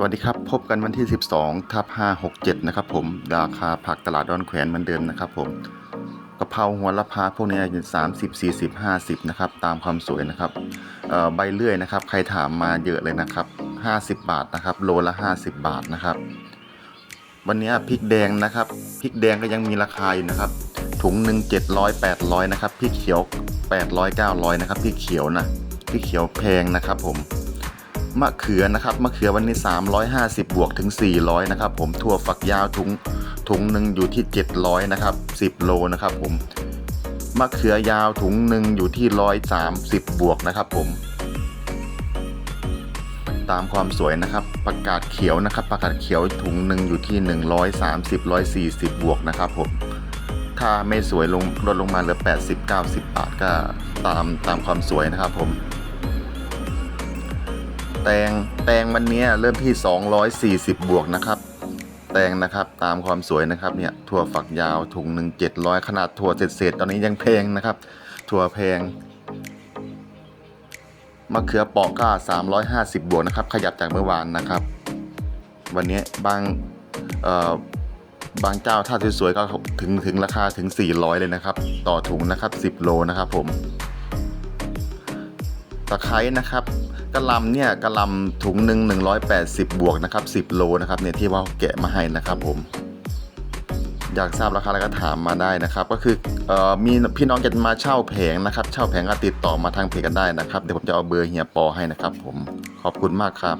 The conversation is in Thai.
สวัสดีครับ พบกันวันที่ 12ทับ567 นะครับผม ราคาผักตลาดดอนแขวนเหมือนเดิมนะครับผมกะเพราหัวละพาพวกนี้อยู่30 40 50นะครับตามความสวยนะครับใบเลื่อยนะครับ ใครถามมาเยอะเลยนะครับ50บาทนะครับ โลละ50บาทนะครับ วันนี้พริกแดงนะครับพริกแดงก็ยังมีราคาอยู่นะครับ ถุงหนึ่ง700 800นะครับพริกเขียว800 900นะครับพริกเขียวนะพริกเขียวแพงนะครับผม มะเขือนะครับมะเขือวันนี้ 350 บวกถึง 400 นะครับ ผมถั่วฝักยาวถุงถุงหนึ่งอยู่ที่ 700 นะครับ 10 โลนะครับ ผมมะเขือยาวถุงหนึ่งอยู่ที่ 130 บวกนะครับ ผม ตามความสวยนะครับประกาศเขียวนะครับประกาศเขียวถุงหนึ่งอยู่ที่ 130 140 บวกนะครับ ผมถ้าไม่สวยลงลดลงมาเหลือ 80 90 บาทก็ตามตามความสวยนะครับผม แตงแตงวันนี้เริ่มที่ 240 บวกนะครับ แตงนะครับตามความสวยนะครับเนี่ยถั่วฝักยาวถุงหนึ่ง700ขนาดถั่วเศษๆตอนนี้ยังแพงนะครับ ถั่วแพงมะเขือเปอกก็350 บวกนะครับ ขยับจากเมื่อวานนะครับ วันนี้บางเอ่อบางเจ้าถ้าสวยๆก็ถึงถึงราคาถึง 400 เลยนะครับ ต่อถุงนะครับ 10 โลนะครับผม ตะไคร้นะครับกะลำเนี่ยกะลำถุงหนึ่ง180 บวกนะครับ 10 โลนะครับเนี่ยที่ว่าแกะมาให้นะครับผมอยากทราบราคาแล้วก็ถามมาได้นะครับ ก็คือออมีพี่น้องจะมาเช่าแผงนะครับ เช่าแผงก็ติดต่อมาทางเพจกันได้นะครับ เดี๋ยวผมจะเอาเบอร์เฮียปอให้นะครับผมขอบคุณมากครับ